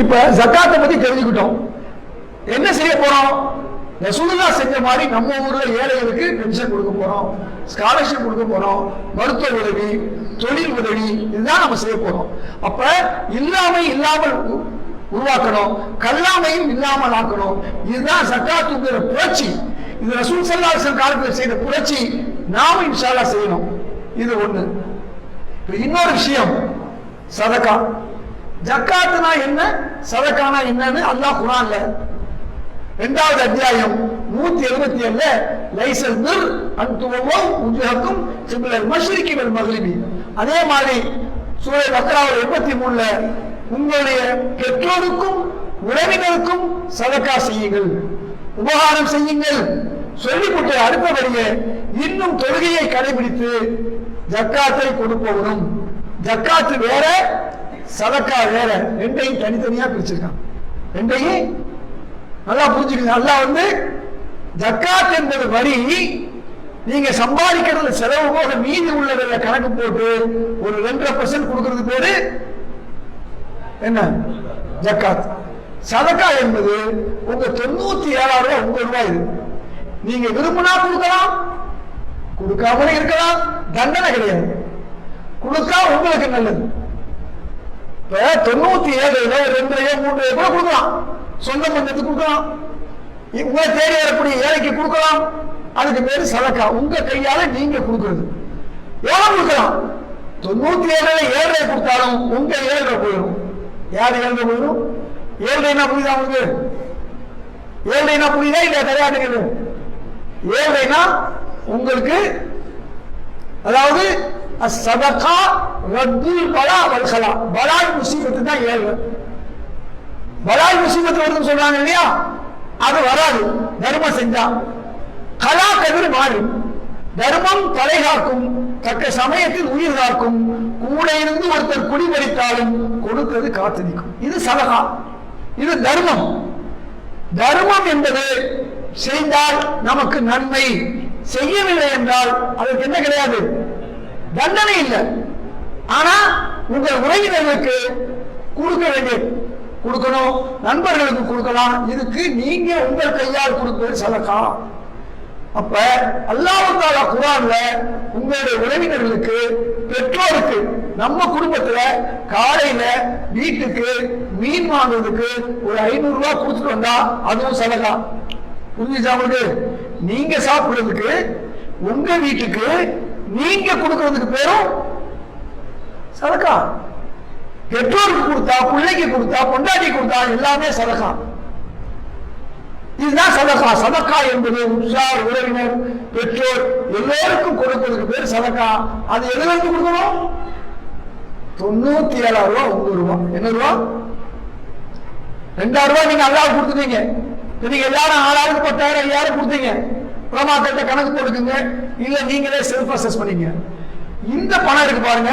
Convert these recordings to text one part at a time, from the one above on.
இப்ப ஜக்காத்தை பத்தி தெரிஞ்சுக்கிட்டோம். என்ன செய்ய போறோம்? ரசூலுல்லா செஞ்ச மாதிரி நம்ம ஊர்ல ஏழைகளுக்கு பென்ஷன் கொடுக்க போறோம். ஸ்காலர்ஷிப் கொடுக்க போறோம். மருத்துவ உதவி தொழில் உதவி இதுதான் நம்ம செய்ய போறோம். அப்ப இல்லாமை இல்லாமல் உருவாக்கணும். கல்லாமையும் இல்லாமல் ஆக்கணும். இதுதான் சக்காத்துங்கிற புரட்சி. இது ரசூல் சல்லாசன் காலத்தில் செய்த புரட்சி. நாம இன்ஷால்லா செய்யணும். இது ஒண்ணு. இன்னொரு விஷயம். சதக்கா. ஜக்காத்துனா என்ன? சதக்கானா என்னன்னு அல்லாஹ் குரான்ல இரண்டாவது அத்தியாயம் நூத்தி எழுபத்தி ஏழுல லைசல் நிர் அன்துவமோ உஜுஹக்கும் சிபிலல் மஷ்ரிக்கு வல் மக்ரிபி. அதே மாதிரி சூரிய பக்ராவில் எண்பத்தி மூணுல உங்களுடைய பெற்றோருக்கும் உறவினருக்கும் சதக்கா செய்யுங்கள். உபகாரம் செய்யுங்கள். சொல்லிவிட்டு அடுத்தபடியே இன்னும் தொழுகையை கடைபிடித்து ஜக்காத்தை கொடுப்பவரும் ஜக்காத்து வேற சதக்கா வேற ரெண்டையும் தனித்தனியா பிரிச்சிருக்கான். ரெண்டையும் நல்லா புரிஞ்சுக்கணும் நல்லா வந்து ஜக்காத் என்பது வரி. நீங்க சம்பாதிக்கிறதுல செலவு போக மீதி உள்ளதுல கணக்கு போட்டு ஒரு ரெண்டரை பர்சன்ட் கொடுக்கறது பேரு என்ன? ஜக்காத். சதக்கா என்பது உங்க தொண்ணூத்தி ஏழாயிரம் ரூபாய் உங்க ரூபாய் இது. நீங்க விரும்பினா கொடுக்கலாம் கொடுக்காமலே இருக்கலாம். தண்டனை கிடையாது. கொடுத்தா உங்களுக்கு நல்லது. இப்ப தொண்ணூத்தி ஏழுல ரெண்டு மூன்று கூட கொடுக்கலாம். சொந்த பந்தத்துக்கு கொடுக்கலாம். உங்க தேடி வரக்கூடிய ஏழைக்கு கொடுக்கலாம். அதுக்கு பேரு சதக்கா. உங்க கையால நீங்க கொடுக்கறது. எவ்வளவு கொடுக்கலாம்? தொண்ணூத்தி ஏழுல ஏழரை கொடுத்தாலும் உங்க ஏழரை போயிடும். யார் ஏழரை போயிடும்? ஏழரைனா புரியுதா உங்களுக்கு? ஏழரைனா புரியுதா இல்ல தயாரிக்கிறது ஏழரைனா உங்களுக்கு அதாவது சதகா ரத்துல் பலா வல்கலா பலால் முசீபத்து தான் ஏழு. பலால் முசீபத்து வருதுன்னு சொல்றாங்க இல்லையா? அது வராது. தர்மம் செஞ்சா. கலா கதிர் மாறும். தர்மம் தலை காக்கும். தக்க சமயத்தில் உயிர் காக்கும். கூட இருந்து ஒருத்தர் குடிபடித்தாலும் கொடுத்தது காத்திருக்கும் இது சலகா இது தர்மம். தர்மம் என்பது செய்தால் நமக்கு நன்மை. செய்யவில்லை என்றால் அதற்கு என்ன கிடையாது? தண்டனை இல்லை. ஆனா உங்கள் உறவினர்களுக்கு கொடுக்க வேண்டிய கொடுக்கணும். நண்பர்களுக்கு கொடுக்கலாம். இதுக்கு நீங்க உங்கள் கையால் கொடுப்பது சதக்கா. அப்ப அல்லாவுக்கால குரான்ல உங்களுடைய உறவினர்களுக்கு பெற்றோருக்கு நம்ம குடும்பத்துல காலையில வீட்டுக்கு மீன் வாங்குறதுக்கு ஒரு ஐநூறு ரூபாய் கொடுத்துட்டு வந்தா அதுவும் சதகா புரிஞ்சுச்சா உங்களுக்கு? நீங்க சாப்பிடுறதுக்கு உங்க வீட்டுக்கு நீங்க கொடுக்கறதுக்கு பேரும் சதக்கா. பெற்றோருக்கு கொடுத்தா பிள்ளைக்கு கொடுத்தா பொண்டாட்டி கொடுத்தா எல்லாமே சதகா இதுதான் சதகா சதக்கா என்பது உற்சார் உறவினர் பெற்றோர் எல்லோருக்கும் கொடுப்பதற்கு பேர் சதக்கா. அது எதுல கொடுக்கணும்? தொண்ணூத்தி ஏழாயிரம் ரூபா ஒன்பது ரூபா. என்ன ரூபா? ரெண்டாயிரம் ரூபாய் நீங்க அல்லாவுக்கு கொடுத்துட்டீங்க. நீங்க எல்லாரும் ஆளாளுக்கு பத்தாயிரம் ஐயாயிரம் கொடுத்தீங்க. பிரமாக்கிட்ட கணக்கு போட்டுக்குங்க. இல்ல நீங்களே செல்ஃப் அசஸ் பண்ணீங்க. இந்த பணம் இருக்கு பாருங்க.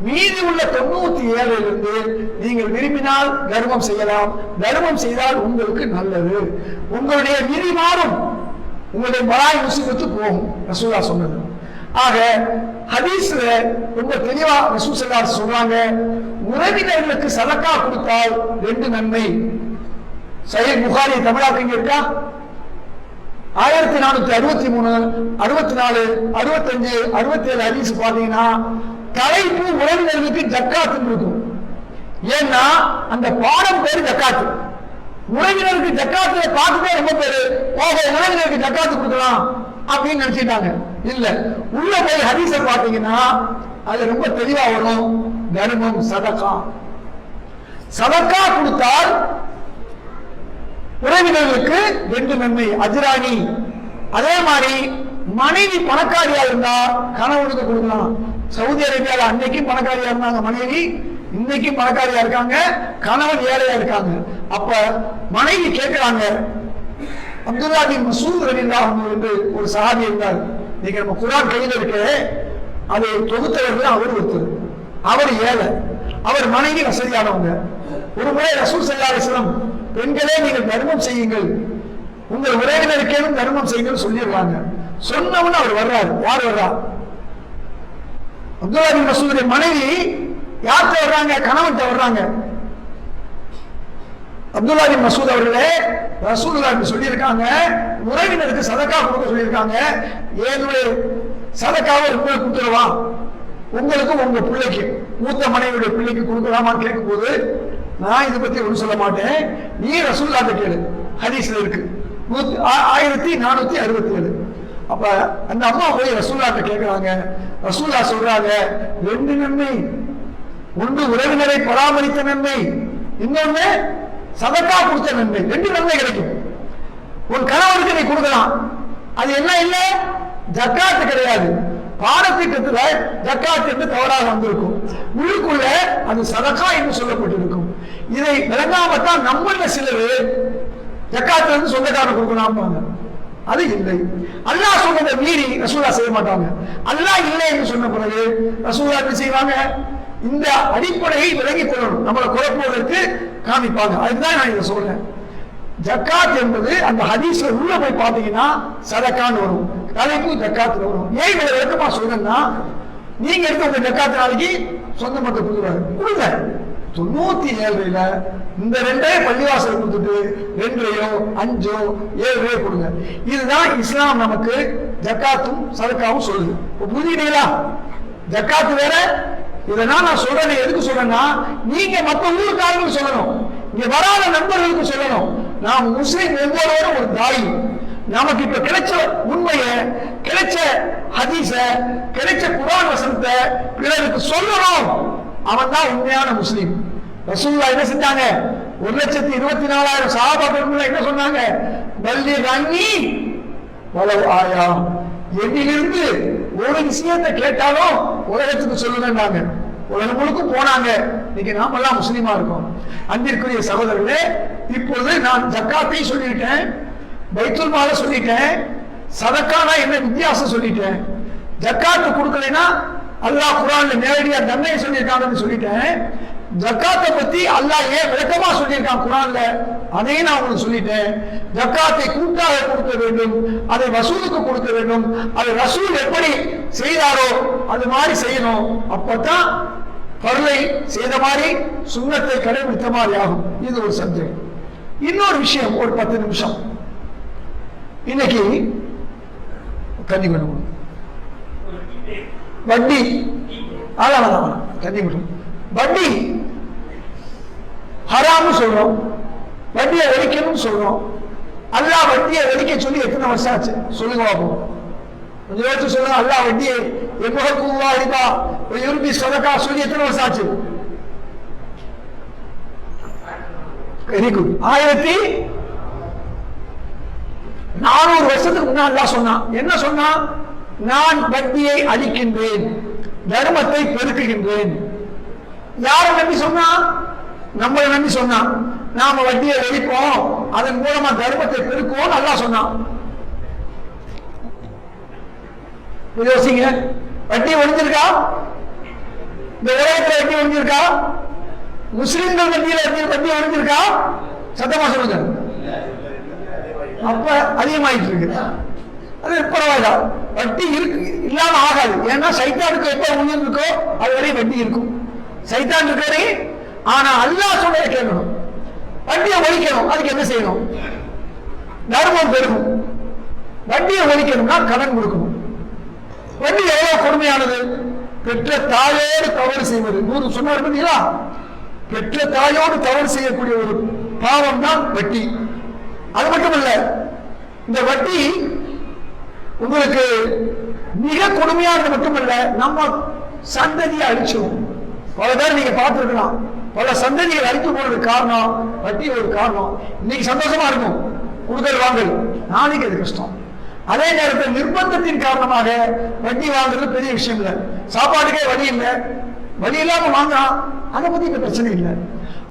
மீதி உள்ள தொண்ணூத்தி ஏழுல இருந்து நீங்கள் விரும்பினால் தர்மம் செய்யலாம். தர்மம் செய்தால் உங்களுக்கு நல்லது. உங்களுடைய விதி மாறும். உங்களுடைய மலாய் முசிபத்து போகும். ரசூலா சொன்னது. ஆக ஹதீஸ்ல ரொம்ப தெளிவா ரசூல் சொல்றாங்க உறவினர்களுக்கு சதக்கா கொடுத்தால் ரெண்டு நன்மை. சையத் புகாரி தமிழாக்கு இங்க இருக்கா? ஆயிரத்தி நானூத்தி அறுபத்தி மூணு அறுபத்தி நாலு அறுபத்தஞ்சு அறுபத்தி ஏழு ஹதீஸ் பாத்தீங்கன்னா தலைப்பு உறவினர்களுக்கு ஜக்காத்துன்னு இருக்கும். ஏன்னா அந்த பாடம் பேரு ஜக்காத்து. உறவினருக்கு ஜக்காத்துல பார்த்துதான் ரொம்ப பேரு போக உறவினருக்கு ஜக்காத்து கொடுக்கலாம் அப்படின்னு நினைச்சிட்டாங்க. இல்ல உள்ள போய் ஹரிச பாத்தீங்கன்னா அது ரொம்ப தெளிவா வரும் தர்மம் சதக்கா. சதக்கா கொடுத்தால் உறவினர்களுக்கு ரெண்டு நன்மை. அஜிராணி அதே மாதிரி மனைவி பணக்காரியா இருந்தா கணவனுக்கு கொடுக்கலாம். சவுதி அரேபியாவில் அன்னைக்கும் பணக்காரியா இருந்தாங்க மனைவி இன்னைக்கும் பணக்காரியா இருக்காங்க கணவன் ஏழையா இருக்காங்க. அப்ப மனைவி கேட்கிறாங்க அப்துல்லா பின் மசூத் ரலில்லாஹு என்று ஒரு சஹாபி இருந்தார். நீங்க நம்ம குரான் கையில் இருக்கு அதை தொகுத்தவர்கள் அவர் ஒருத்தர். அவர் ஏழை. அவர் மனைவி வசதியானவங்க. ஒரு முறை ரசூல் ஸல்லல்லாஹு பெண்களே நீங்கள் தர்மம் செய்யுங்கள். உங்கள் உறவினருக்கேனும் தர்மம் செய்யுங்கள் சொல்லிடுவாங்க. சொன்னவன அவர் வர்றாரு. யார் வர்றா? அப்துல்லா பின் மசூதுடைய மனைவி யார்கிட்ட வர்றாங்க? கணவன்கிட்ட வர்றாங்க. அப்துல்லா மசூத் அவர்களே ரசூல்லா சொல்லியிருக்காங்க. உறவினருக்கு சதக்கா கொடுக்க சொல்லியிருக்காங்க. என்னுடைய சதக்காவை உங்களுக்கு கொடுத்துருவான் உங்களுக்கும் உங்க பிள்ளைக்கு மூத்த மனைவியுடைய பிள்ளைக்கு கொடுக்கலாமான்னு கேட்கும்போது நான் இதை பத்தி ஒன்றும் சொல்ல மாட்டேன். நீ ரசூல்லாட்ட கேளு. ஹதீஸ்ல இருக்கு. நூத்தி ஆ- ஆயிரத்தி நானூத்தி அறுபத்தி ஏழு அப்ப அந்த அம்மா போய் ரசூல்லாட்ட கேட்கறாங்க ரசூல்லா சொல்றாங்க ரெண்டு நன்மை. ஒன்று உறவினரை பராமரித்த நன்மை. இன்னொன்னு சதக்கா கொடுத்த நன்மை. ரெண்டு நன்மை கிடைக்கும். உன் கணவருக்கு நீ கொடுக்கலாம். அது என்ன இல்ல? ஜக்காத்து கிடையாது. பாடத்திட்டத்துல ஜக்காத்து என்று தவறாக வந்திருக்கும். உள்ளுக்குள்ள அது சதக்கா என்று சொல்லப்பட்டிருக்கும். இதை விளங்காமத்தான் நம்மள சிலர் ஜக்காத்துல இருந்து சொந்தக்காரன் கொடுக்கலாம்பாங்க அது இல்லை. அல்லாஹ் சொன்னதை மீறி ரசூலா செய்ய மாட்டாங்க. அல்லாஹ் இல்லை என்று சொன்ன பிறகு ரசூலா என்ன செய்வாங்க? இந்த அடிப்படையை விலகிக் கொள்ளணும். நம்மளை குழப்புவதற்கு காமிப்பாங்க. அதுதான் நான் இதை சொல்றேன். ஜக்காத் என்பது அந்த ஹதீஸ்ல உள்ள போய் பார்த்தீங்கன்னா சதக்கான்னு வரும். தலைப்பு ஜக்காத்துல வரும். ஏன் இவ்வளவு விளக்கமா சொல்றேன்னா நீங்க எடுத்த உங்க ஜக்காத்து நாளைக்கு சொந்த மக்கள் கொடுக்குறாரு கொடுங்க. தொண்ணூத்தி ஏழுல இந்த ரெண்டே பள்ளிவாசல் கொடுத்துட்டு ரெண்டையோ அஞ்சோ ஏழையோ கொடுங்க. இதுதான் இஸ்லாம் நமக்கு ஜக்காத்தும் சதக்காவும் சொல்லுது. புரிஞ்சுக்கிட்டீங்களா? ஜக்காத்து வேற இதெல்லாம் நான் சொல்றேன் எதுக்கு சொல்றேன்னா நீங்க மத்த ஊருக்காரங்களுக்கு சொல்லணும். இங்க வராத நண்பர்களுக்கு சொல்லணும். நாம் முஸ்லிம் ஒவ்வொருவரும் ஒரு தாய். நமக்கு இப்ப கிடைச்ச உண்மைய கிடைச்ச ஹதீஸ கிடைச்ச குரான் வசனத்தை பிறருக்கு சொல்லணும். அவன் தான் உண்மையான முஸ்லீம். ரசூல்லா என்ன செஞ்சாங்க? ஒரு லட்சத்தி இருபத்தி நாலாயிரம் சாபாக்கள் என்ன சொன்னாங்க? பல்லி ரங்கி வளவு ஆயா என்னிலிருந்து ஒரு விஷயத்தை கேட்டாலும் உலகத்துக்கு சொல்லுங்கன்னாங்க. உலகம் முழுக்க போனாங்க. இன்னைக்கு நாமெல்லாம் முஸ்லீமா இருக்கோம். அன்பிற்குரிய சகோதரர்களே இப்பொழுது நான் ஜக்காத்தையும் சொல்லிட்டேன் பைத்துல் மால சொல்லிட்டேன் சதக்கானா என்ன வித்தியாசம் சொல்லிட்டேன். ஜக்காத்து கொடுக்கலைன்னா அல்லாஹ் குரான்ல நேரடியா தண்டனை சொல்லியிருக்காங்கன்னு சொல்லிட்டேன். ஜக்காத்தை பத்தி அல்லாஹ் ஏன் விளக்கமா சொல்லியிருக்கான் குரான்ல அதையும் நான் உங்களுக்கு சொல்லிட்டேன். ஜக்காத்தை கூட்டாக கொடுக்க வேண்டும் அதை வசூலுக்கு கொடுக்க வேண்டும். அதை ரசூல் எப்படி செய்தாரோ அது மாதிரி செய்யணும். அப்பதான் பருளை செய்த மாதிரி சுண்ணத்தை கடைபிடித்த மாதிரி ஆகும். இது ஒரு சப்ஜெக்ட். இன்னொரு விஷயம் ஒரு பத்து நிமிஷம். இன்னைக்கு கன்னி வட்டி. அதான் அதான் அதான். வட்டி. ஹராம்னு சொல்றோம். வட்டியை ஒழிக்கணும்னு சொல்றோம். அல்லாஹ் வட்டியை ஒழிக்க சொல்லி எத்தனை வருஷம் ஆச்சு? சொல்லுங்க பாப்போம். கொஞ்சம் யோசிச்சு சொல்லுங்க. அல்லா வட்டியை எவ்வளவுக்குவா அடிப்பா யூருபி சொதக்கா சொல்லி எத்தனை வருஷம் ஆச்சு? வெரி குட் ஆயிரத்தி நானூறு வருஷத்துக்கு முன்னாடி சொன்னான். என்ன சொன்னான்? நான் வட்டியை அழிக்கின்றேன் தர்மத்தை பெருக்குகின்றேன். யாரை நம்பி சொன்னா? நம்மளை நம்பி சொன்னான் நாம வட்டியை ஒழிப்போம் அதன் மூலமா தர்மத்தை பெருக்குவோம் நல்லா சொன்னான். யோசிங்க வட்டி ஒழிஞ்சிருக்கா? இந்த உலகத்துல வட்டி ஒழிஞ்சிருக்கா? முஸ்லிம்கள் வட்டியில வட்டி வட்டி ஒழிஞ்சிருக்கா? சத்தமா சொல்லுங்க. அப்ப அதிகமாயிட்டு இருக்கு. அது பரவாயில்ல. வட்டி இருக்கு இல்லாம ஆகாது. ஏன்னா சைத்தானுக்கு எப்ப உயிர் இருக்கோ அது வரையும் வட்டி இருக்கும். சைத்தான் இருக்காரு ஆனா அல்லா சொல்றதை கேட்கணும். வட்டியை ஒழிக்கணும் அதுக்கு என்ன செய்யணும்? தர்மம் பெருகும். வட்டியை ஒழிக்கணும்னா கடன் கொடுக்கணும். வட்டி எவ்வளவு கொடுமையானது? பெற்ற தாயோடு தவறு செய்வது. நூறு சொன்னார் பார்த்தீங்களா? பெற்ற தாயோடு தவறு செய்யக்கூடிய ஒரு பாவம் தான் வட்டி. அது மட்டும் இல்ல இந்த வட்டி உங்களுக்கு மிக கொடுமையானது மட்டுமல்ல நம்ம சந்ததியை அழிச்சிடும் பல பேர் நீங்க பார்த்துருக்கலாம். பல சந்ததிகள் அழித்து போனதுக்கு காரணம் வட்டி ஒரு காரணம். இன்னைக்கு சந்தோஷமா இருக்கும். கொடுக்கல் வாங்கல். நாளைக்கு அது கஷ்டம். அதே நேரத்தில் நிர்பந்தத்தின் காரணமாக வட்டி வாங்குறது பெரிய விஷயம் இல்லை. சாப்பாட்டுக்கே வழி இல்லை. வழி இல்லாம வாங்கலாம் அதை பத்தி இப்ப பிரச்சனை இல்லை.